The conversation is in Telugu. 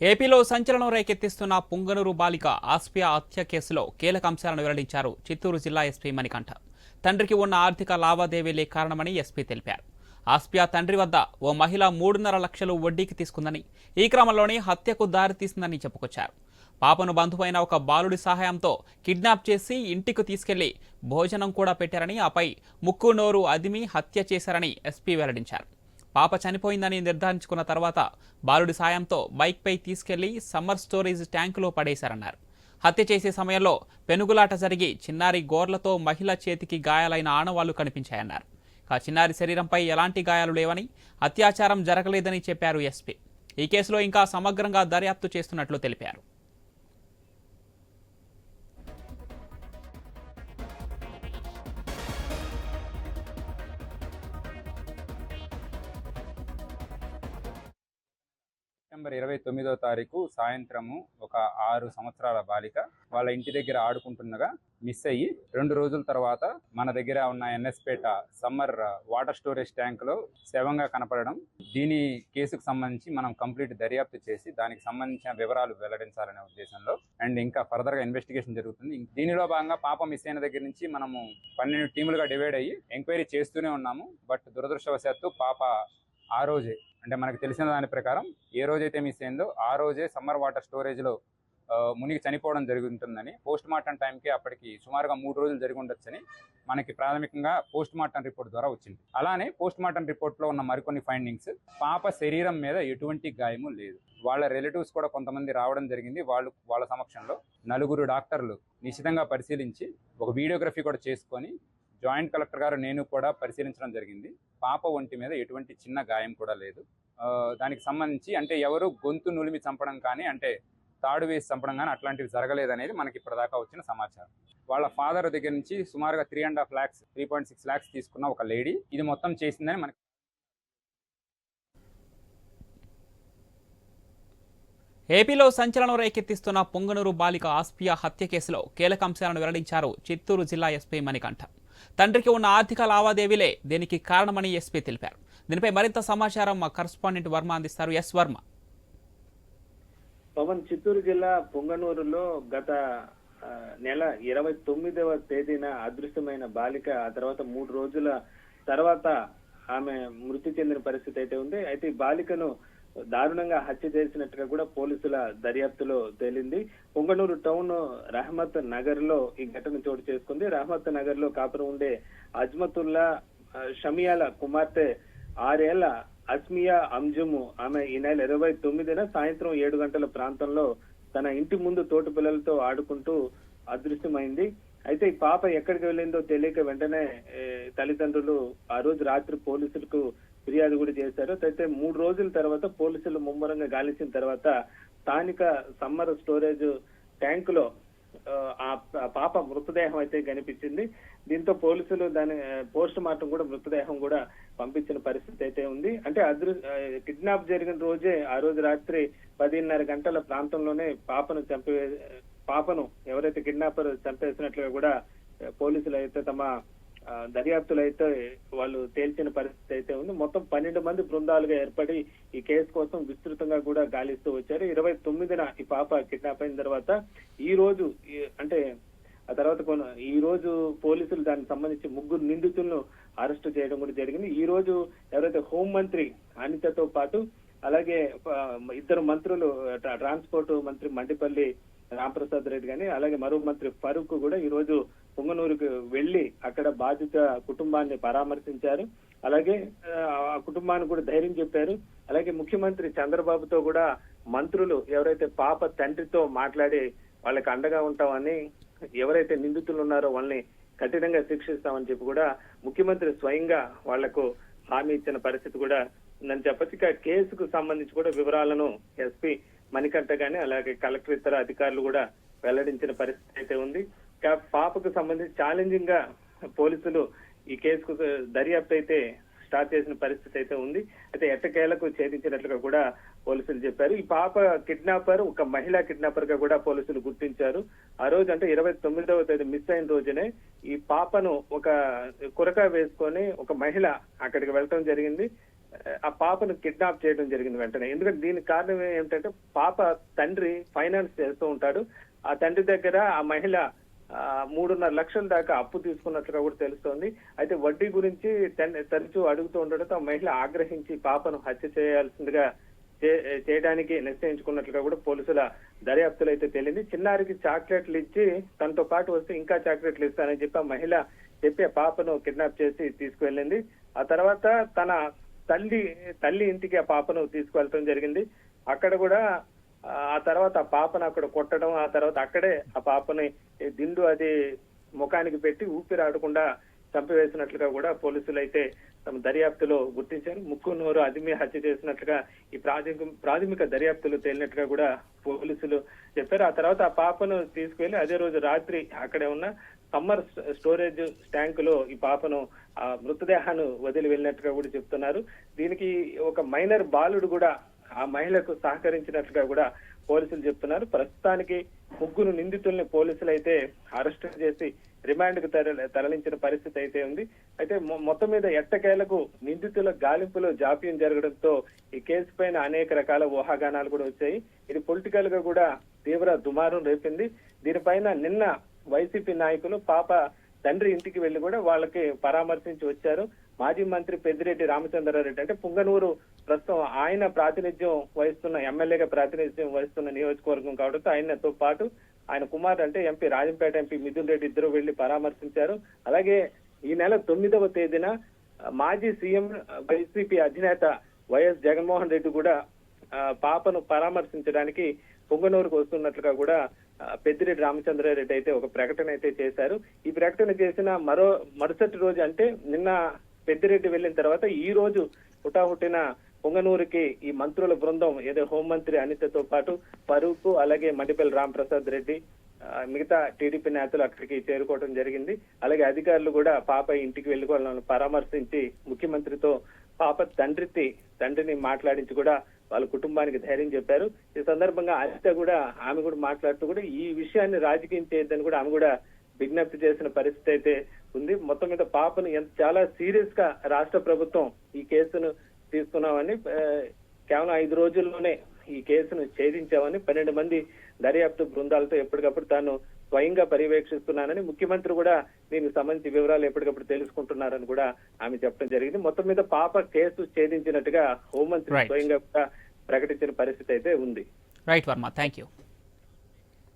ఏపీలో సంచలనం రేకెత్తిస్తున్న పుంగనూరు బాలిక ఆస్పియా హత్య కేసులో కీలక అంశాలను వెల్లడించారు చిత్తూరు జిల్లా ఎస్పీ మణికంఠ. తండ్రికి ఉన్న ఆర్థిక లావాదేవీలే కారణమని ఎస్పీ తెలిపారు. ఆస్పియా తండ్రి వద్ద ఓ మహిళ మూడున్నర లక్షలు వడ్డీకి తీసుకుందని ఈ క్రమంలోనే హత్యకు దారితీసిందని చెప్పుకొచ్చారు. పాపను బంధువైన ఒక బాలుడి సహాయంతో కిడ్నాప్ చేసి ఇంటికి తీసుకెళ్ళి భోజనం కూడా పెట్టారని ఆపై ముక్కు నోరు అదిమి హత్య చేశారని ఎస్పీ వెల్లడించారు. పాప చనిపోయిందని నిర్ధారించుకున్న తర్వాత బాలుడి సాయంతో బైక్పై తీసుకెళ్ళి సమ్మర్ స్టోరేజ్ ట్యాంకులో పడేశారన్నారు. హత్య చేసే సమయంలో పెనుగులాట జరిగి చిన్నారి గోర్లతో మహిళ చేతికి గాయాలైన ఆనవాళ్ళు కనిపించాయన్నారు. ఆ చిన్నారి శరీరంపై ఎలాంటి గాయాలు లేవని అత్యాచారం జరగలేదని చెప్పారు ఎస్పీ. ఈ కేసులో ఇంకా సమగ్రంగా దర్యాప్తు చేస్తున్నట్లు తెలిపారు. సెప్టెంబర్ ఇరవై తొమ్మిదో తారీఖు సాయంత్రము ఒక ఆరు సంవత్సరాల బాలిక వాళ్ళ ఇంటి దగ్గర ఆడుకుంటుండగా మిస్ అయ్యి రెండు రోజుల తర్వాత మన దగ్గర ఉన్న ఎన్ఎస్పేట సమ్మర్ వాటర్ స్టోరేజ్ ట్యాంక్లో శవంగా కనపడడం దీని కేసుకు సంబంధించి మనం కంప్లీట్ దర్యాప్తు చేసి దానికి సంబంధించిన వివరాలు వెల్లడించాలనే ఉద్దేశంలో అండ్ ఇంకా ఫర్దర్గా ఇన్వెస్టిగేషన్ జరుగుతుంది. దీనిలో భాగంగా పాప మిస్ అయిన దగ్గర నుంచి మనము పన్నెండు టీములుగా డివైడ్ అయ్యి ఎంక్వైరీ చేస్తూనే ఉన్నాము. బట్ దురదృష్టవశాత్తు పాప ఆ రోజే అంటే మనకు తెలిసిన దాని ప్రకారం ఏ రోజైతే మిస్ అయిందో ఆ రోజే సమ్మర్ వాటర్ స్టోరేజ్లో మునిగి చనిపోవడం జరుగుతుందని పోస్ట్ మార్టం టైంకి అప్పటికి సుమారుగా మూడు రోజులు జరిగి ఉండొచ్చని మనకి ప్రాథమికంగా పోస్ట్ మార్టం రిపోర్ట్ ద్వారా వచ్చింది. అలానే పోస్ట్ మార్టం రిపోర్ట్లో ఉన్న మరికొన్ని ఫైండింగ్స్ పాప శరీరం మీద ఎటువంటి గాయము లేదు. వాళ్ళ రిలేటివ్స్ కూడా కొంతమంది రావడం జరిగింది. వాళ్ళు వాళ్ళ సమక్షంలో నలుగురు డాక్టర్లు నిశ్చితంగా పరిశీలించి ఒక వీడియోగ్రఫీ కూడా చేసుకొని జాయింట్ కలెక్టర్ గారు నేను కూడా పరిశీలించడం జరిగింది. పాప ఒంటి మీద ఎటువంటి చిన్న గాయం కూడా లేదు. దానికి సంబంధించి అంటే ఎవరు గొంతు నులిమి చంపడం కానీ అంటే తాడు వేసి చంపడం కానీ అట్లాంటివి జరగలేదనేది మనకి ఇప్పటిదాకా వచ్చిన సమాచారం. వాళ్ళ ఫాదర్ దగ్గర నుంచి సుమారుగా three and half lakhs three point six lakhs తీసుకున్న ఒక లేడీ ఇది మొత్తం చేసిందని మనకి ఏపీలో సంచలనం రేకెత్తిస్తున్న పొంగనూరు బాలిక ఆస్పియా హత్య కేసులో కీలక అంశాలను వెల్లడించారు చిత్తూరు జిల్లా ఎస్పీ మణికంఠ. తండ్రికి ఉన్న ఆర్థిక లావాదేవీలే దీనికి కారణమని ఎస్పీ తెలిపారు. దీనిపై మరింత సమాచారం మా కరస్పాండెంట్ వర్మ అందిస్తారు. ఎస్ వర్మ. పవన్ చిత్తూరు జిల్లా పొంగనూరులో గత నెల ఇరవై తొమ్మిదవ తేదీన అదృశ్యమైన బాలిక ఆ తర్వాత మూడు రోజుల తర్వాత ఆమె మృతి చెందిన పరిస్థితి అయితే ఉంది. అయితే ఈ బాలికను దారుణంగా హత్య చేసినట్టుగా కూడా పోలీసుల దర్యాప్తులో తేలింది. పొంగనూరు టౌన్ రహమత్ నగర్లో ఈ ఘటన చోటు చేసుకుంది. రహమత్ నగర్లో కాపురం ఉండే అజ్మతుల్లా షమియాల కుమార్తె ఆరేళ్ళ అస్మియా అంజుము. ఆమె ఈ నెల ఇరవై తొమ్మిదిన సాయంత్రం ఏడు గంటల ప్రాంతంలో తన ఇంటి ముందు తోటి పిల్లలతో ఆడుకుంటూ అదృశ్యమైంది. అయితే ఈ పాప ఎక్కడికి వెళ్ళిందో తెలియక వెంటనే తల్లిదండ్రులు ఆ రోజు రాత్రి పోలీసులకు ఫిర్యాదు కూడా చేశారు. అయితే మూడు రోజుల తర్వాత పోలీసులు ముమ్మరంగా గాలించిన తర్వాత స్థానిక సమ్మర్ స్టోరేజ్ ట్యాంక్లో ఆ, పాప మృతదేహం అయితే కనిపించింది. దీంతో పోలీసులు దాని పోస్ట్ మార్టం కూడా మృతదేహం కూడా పంపించిన పరిస్థితి అయితే ఉంది. అంటే అదృ కిడ్నాప్ జరిగిన రోజే ఆ రోజు రాత్రి పదిన్నర గంటల ప్రాంతంలోనే పాపను చంపి పాపను ఎవరైతే కిడ్నాపర్ చంపేసినట్లుగా కూడా పోలీసులు అయితే తమ దర్యాప్తులు అయితే వాళ్ళు తేల్చిన పరిస్థితి అయితే ఉంది. మొత్తం పన్నెండు మంది బృందాలుగా ఏర్పడి ఈ కేసు కోసం విస్తృతంగా కూడా గాలిస్తూ వచ్చారు. ఇరవై తొమ్మిదిన ఈ పాప కిడ్నాప్ అయిన తర్వాత ఈ రోజు అంటే ఆ తర్వాత కొన ఈ రోజు పోలీసులు దానికి సంబంధించి ముగ్గురు నిందితులను అరెస్ట్ చేయడం కూడా జరిగింది. ఈ రోజు ఎవరైతే హోం మంత్రి అనితతో పాటు అలాగే ఇద్దరు మంత్రులు ట్రాన్స్పోర్ట్ మంత్రి మండిపల్లి రాంప్రసాద్ రెడ్డి గాని అలాగే మరో మంత్రి ఫరూక్ కూడా ఈ రోజు పుంగనూరుకు వెళ్ళి అక్కడ బాధిత కుటుంబాన్ని పరామర్శించారు. అలాగే ఆ, కుటుంబాన్ని కుటుంబానికి కూడా ధైర్యం చెప్పారు. అలాగే ముఖ్యమంత్రి చంద్రబాబుతో కూడా మంత్రులు ఎవరైతే పాప తండ్రితో మాట్లాడి వాళ్ళకి అండగా ఉంటామని ఎవరైతే నిందితులు ఉన్నారో వాళ్ళని కఠినంగా శిక్షిస్తామని చెప్పి కూడా ముఖ్యమంత్రి స్వయంగా వాళ్ళకు హామీ ఇచ్చిన పరిస్థితి కూడా ఉందని చెప్పచ్చు. ఇక కేసుకు సంబంధించి కూడా వివరాలను ఎస్పీ మణికంఠ గాని అలాగే కలెక్టర్ ఇతర అధికారులు కూడా వెల్లడించిన పరిస్థితి అయితే ఉంది. పాపకు సంబంధించి ఛాలెంజింగ్గా పోలీసులు ఈ కేసుకు దర్యాప్తు అయితే స్టార్ట్ చేసిన పరిస్థితి అయితే ఉంది. అయితే ఎట్టకేలకు ఛేదించినట్లుగా కూడా పోలీసులు చెప్పారు. ఈ పాప కిడ్నాపర్ ఒక మహిళా కిడ్నాపర్గా కూడా పోలీసులు గుర్తించారు. ఆ రోజు అంటే ఇరవై తొమ్మిదవ తేదీ మిస్ అయిన రోజునే ఈ పాపను ఒక కురక వేసుకొని ఒక మహిళ అక్కడికి వెళ్ళటం జరిగింది. ఆ పాపను కిడ్నాప్ చేయడం జరిగింది వెంటనే. ఎందుకంటే దీనికి కారణం ఏమిటంటే పాప తండ్రి ఫైనాన్స్ చేస్తూ ఉంటాడు. ఆ తండ్రి దగ్గర ఆ మహిళ మూడున్నర లక్షల దాకా అప్పు తీసుకున్నట్లుగా కూడా తెలుస్తోంది. అయితే వడ్డీ గురించి తరచూ అడుగుతూ ఉండడంతో మహిళ ఆగ్రహించి పాపను హత్య చేయాల్సిందిగా చే- చేయడానికి నిశ్చయించుకున్నట్లుగా కూడా పోలీసుల దర్యాప్తులు అయితే తేలింది. చిన్నారికి చాక్లెట్లు ఇచ్చి తనతో పాటు వస్తే ఇంకా చాక్లెట్లు ఇస్తానని చెప్పి మహిళ చెప్పి ఆ పాపను కిడ్నాప్ చేసి తీసుకువెళ్ళింది. ఆ తర్వాత తన తల్లి తల్లి ఇంటికి ఆ పాపను తీసుకువెళ్ళటం జరిగింది. అక్కడ కూడా ఆ తర్వాత ఆ పాపను అక్కడ కొట్టడం ఆ తర్వాత అక్కడే ఆ పాపని దిండు అది ముఖానికి పెట్టి ఊపిరాడకుండా చంపివేసినట్లుగా కూడా పోలీసులు అయితే తమ దర్యాప్తులో గుర్తించారు. ముక్కు నోరు అదిమి హత్య చేసినట్లుగా ఈ ప్రాథమిక ప్రాథమిక దర్యాప్తులు తేలినట్లుగా కూడా పోలీసులు చెప్పారు. ఆ తర్వాత ఆ పాపను తీసుకువెళ్ళి అదే రోజు రాత్రి అక్కడే ఉన్న సమ్మర్ స్టోరేజ్ ట్యాంక్లో ఈ పాపను ఆ మృతదేహాన్ని వదిలి వెళ్ళినట్టుగా కూడా చెప్తున్నారు. దీనికి ఒక మైనర్ బాలుడు కూడా ఆ మహిళకు సహకరించినట్లుగా కూడా పోలీసులు చెప్తున్నారు. ప్రస్తుతానికి ముగ్గురు నిందితుల్ని పోలీసులు అయితే అరెస్ట్ చేసి రిమాండ్కు తరలి తరలించిన పరిస్థితి అయితే ఉంది. అయితే మొ- మొత్తం మీద ఎట్టకేలకు నిందితుల గాలింపులో జాప్యం జరగడంతో ఈ కేసు పైన అనేక రకాల ఊహాగానాలు కూడా వచ్చాయి. ఇది పొలిటికల్గా కూడా తీవ్ర దుమారం రేపింది. దీనిపైన నిన్న వైసీపీ నాయకులు పాప తండ్రి ఇంటికి వెళ్ళి కూడా వాళ్ళకి పరామర్శించి వచ్చారు. మాజీ మంత్రి పెద్దిరెడ్డి రామచంద్రారెడ్డి అంటే పుంగనూరు ప్రస్తుతం ఆయన ప్రాతినిధ్యం వహిస్తున్న ఎమ్మెల్యేగా ప్రాతినిధ్యం వహిస్తున్న నియోజకవర్గం కావడంతో ఆయనతో పాటు ఆయన కుమార్ అంటే ఎంపీ రాజంపేట ఎంపీ మిథున్ రెడ్డి ఇద్దరు వెళ్ళి పరామర్శించారు. అలాగే ఈ నెల తొమ్మిదవ తేదీన మాజీ సీఎం వైసీపీ అధినేత వైఎస్ జగన్మోహన్ రెడ్డి కూడా ఆ, పాపను పరామర్శించడానికి పొంగనూరుకు వస్తున్నట్లుగా కూడా పెద్దిరెడ్డి రామచంద్రారెడ్డి అయితే ఒక ప్రకటన అయితే చేశారు. ఈ ప్రకటన చేసిన మరో మరుసటి రోజు అంటే నిన్న పెద్దిరెడ్డి వెళ్ళిన తర్వాత ఈ రోజు హుటాహుటిన పొంగనూరుకి ఈ మంత్రుల బృందం ఏదో హోంమంత్రి అనితతో పాటు పరుపు అలాగే మండిపల్లి రాంప్రసాద్ రెడ్డి మిగతా టీడీపీ నేతలు అక్కడికి చేరుకోవడం జరిగింది. అలాగే అధికారులు కూడా పాప ఇంటికి వెళ్ళి వాళ్ళని పరామర్శించి ముఖ్యమంత్రితో పాప తండ్రితి తండ్రిని మాట్లాడించి కూడా వాళ్ళ కుటుంబానికి ధైర్యం చెప్పారు. ఈ సందర్భంగా అనిత కూడా ఆమె కూడా మాట్లాడుతూ కూడా ఈ విషయాన్ని రాజకీయం చేయొద్దని కూడా ఆమె కూడా విజ్ఞప్తి చేసిన పరిస్థితి అయితే ఉంది. మొత్తం మీద పాపను ఎంత చాలా సీరియస్గా రాష్ట్ర ప్రభుత్వం ఈ కేసును తీసుకున్నామని కేవలం ఐదు రోజుల్లోనే ఈ కేసును ఛేదించామని పన్నెండు మంది దర్యాప్తు బృందాలతో ఎప్పటికప్పుడు తాను స్వయంగా పర్యవేక్షిస్తున్నానని ముఖ్యమంత్రి కూడా దీనికి సంబంధించి వివరాలు ఎప్పటికప్పుడు తెలుసుకుంటున్నారని కూడా ఆమె చెప్పడం జరిగింది. మొత్తం మీద పాప కేసు ఛేదించినట్టుగా హోంమంత్రి. స్వయంగా కూడా ప్రకటించిన పరిస్థితి అయితే ఉంది. Right Varma thank you